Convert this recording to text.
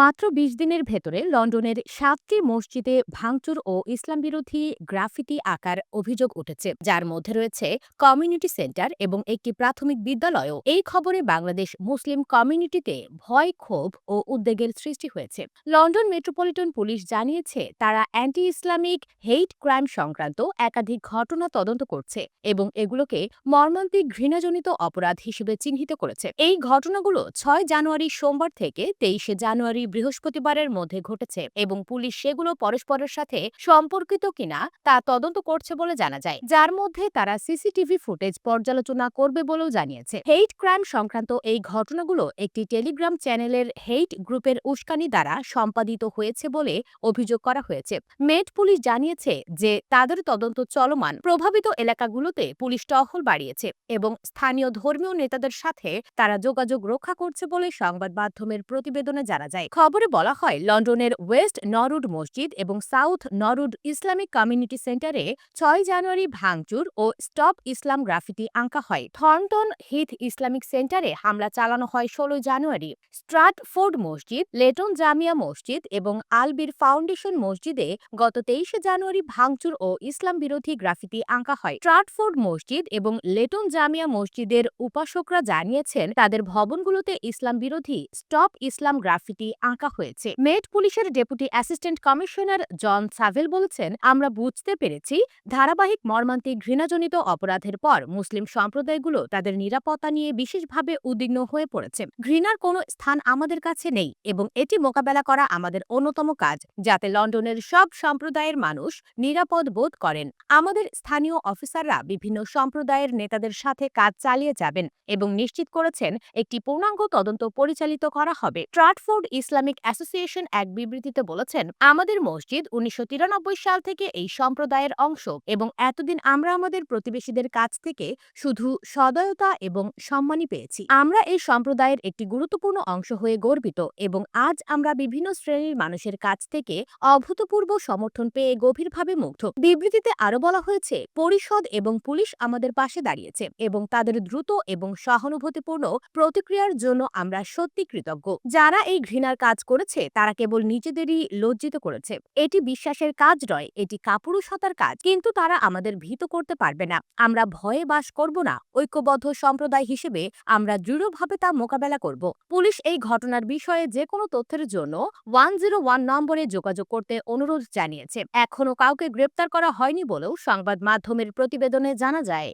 মাত্র বিশ দিনের ভেতরে লন্ডনের সাতটি মসজিদে ভাঙচুর ও ইসলাম বিরোধী গ্রাফিতি আকার অভিযোগ উঠেছে। যার মধ্যে রয়েছে কমিউনিটি সেন্টার এবং একটি প্রাথমিক বিদ্যালয়ও। এই খবরে বাংলাদেশ মুসলিম কমিউনিটিতে ভয়, ক্ষোভ ও উদ্বেগের সৃষ্টি হয়েছে। লন্ডন মেট্রোপলিটন পুলিশ জানিয়েছে, তারা অ্যান্টি ইসলামিক হেইট ক্রাইম সংক্রান্ত একাধিক ঘটনা তদন্ত করছে এবং এগুলোকে মর্মান্তিক ঘৃণাজনিত অপরাধ হিসেবে চিহ্নিত করেছে। এই ঘটনাগুলো ছয় জানুয়ারি সোমবার থেকে তেইশে জানুয়ারি বৃহস্পতিবারের মধ্যে ঘটেছে এবং পুলিশ সেগুলো পরস্পরের সাথে সম্পর্কিত কিনা তা তদন্ত করছে বলে জানা যায়। যার মধ্যে তারা সিসিটিভি ফুটেজ পর্যালোচনা করবে বলেও জানিয়েছে। হেইট ক্রাইম সংক্রান্ত এই ঘটনাগুলো একটি টেলিগ্রাম চ্যানেলের হেইট গ্রুপের উস্কানি দ্বারা সম্পাদিত হয়েছে বলে অভিযোগ করা হয়েছে। মেট পুলিশ জানিয়েছে যে তাদের তদন্ত চলমান। প্রভাবিত এলাকাগুলোতে পুলিশ টহল বাড়িয়েছে এবং স্থানীয় ধর্মীয় নেতাদের সাথে তারা যোগাযোগ রক্ষা করছে বলে সংবাদ মাধ্যমের প্রতিবেদনে জানা যায়। খবরে বলা হয়, লন্ডনের ওয়েস্ট নরুড মসজিদ এবং সাউথ নরুড ইসলামিক কমিউনিটি সেন্টারে ছয় জানুয়ারি ভাঙচুর ও স্টপ ইসলাম গ্রাফিটি আঁকা হয়। থর্নটন হিথ ইসলামিক সেন্টারে হামলা চালানো হয় ষোলো জানুয়ারি। স্ট্রাটফোর্ড মসজিদ, লেটন জামিয়া মসজিদ এবং আলবির ফাউন্ডেশন মসজিদে গত তেইশে জানুয়ারি ভাঙচুর ও ইসলাম বিরোধী গ্রাফিটি আঁকা হয়। স্ট্রাটফোর্ড মসজিদ এবং লেটন জামিয়া মসজিদের উপাসকরা জানিয়েছেন, তাদের ভবনগুলোতে ইসলাম বিরোধী স্টপ ইসলাম গ্রাফিতি আঁকা হয়েছে। মেট পুলিশের deputy assistant commissioner John Savill বলছেন, আমরা বুঝতে পেরেছি ধারাবাহিক মর্মান্তিক ঘৃণাজনিত অপরাধের পর মুসলিম সম্প্রদায়গুলো তাদের নিরাপত্তা নিয়ে বিশেষভাবে উদ্বিগ্ন হয়ে পড়েছে। ঘৃণার কোনো স্থান আমাদের কাছে নেই এবং এটি মোকাবেলা করা আমাদের অন্যতম কাজ, যাতে লন্ডনের সব সম্প্রদায়ের মানুষ নিরাপদ বোধ করেন। আমাদের স্থানীয় অফিসাররা বিভিন্ন সম্প্রদায়ের নেতাদের সাথে কাজ চালিয়ে যাবেন এবং নিশ্চিত করেছেন একটি পূর্ণাঙ্গ তদন্ত পরিচালিত করা হবে। ট্রাটফোর্ড ইসলামিক অ্যাসোসিয়েশন এক বিবৃতিতে বলেছেন, আমাদের মসজিদ উনিশশো তিরানব্বই সাল থেকে এই সম্প্রদায়ের অংশ এবং এতদিন আমরা আমাদের প্রতিবেশীদের কাছ থেকে শুধু সদয়তা এবং সম্মানই পেয়েছি। আমরা এই সম্প্রদায়ের একটি গুরুত্বপূর্ণ অংশ হয়ে গর্বিত এবং আজ আমরা বিভিন্ন শ্রেণির মানুষের কাছ থেকে অভূতপূর্ব সমর্থন পেয়ে গভীরভাবে মুগ্ধ। বিবৃতিতে আরও বলা হয়েছে, পরিষদ এবং পুলিশ আমাদের পাশে দাঁড়িয়েছে এবং তাদের দ্রুত এবং সহানুভূতিপূর্ণ প্রতিক্রিয়ার জন্য আমরা সত্যি কৃতজ্ঞ। যারা এই ঘৃণার কাজ করেছে, তারা কেবল নিজেদেরই লজ্জিত করেছে। এটি বিশ্বাসের কাজ নয়, এটি কাপুরুষতার কাজ। কিন্তু তারা আমাদের ভীত করতে পারবে না। আমরা ভয়ে বাস করব না। ঐক্যবদ্ধ সম্প্রদায় হিসেবে আমরা দৃঢ়ভাবে তা মোকাবেলা করব। পুলিশ এই ঘটনার বিষয়ে যে কোনো তথ্যের জন্য ওয়ান জিরো ওয়ান নম্বরে যোগাযোগ করতে অনুরোধ জানিয়েছে। এখনও কাউকে গ্রেপ্তার করা হয়নি বলেও সংবাদ মাধ্যমের প্রতিবেদনে জানা যায়।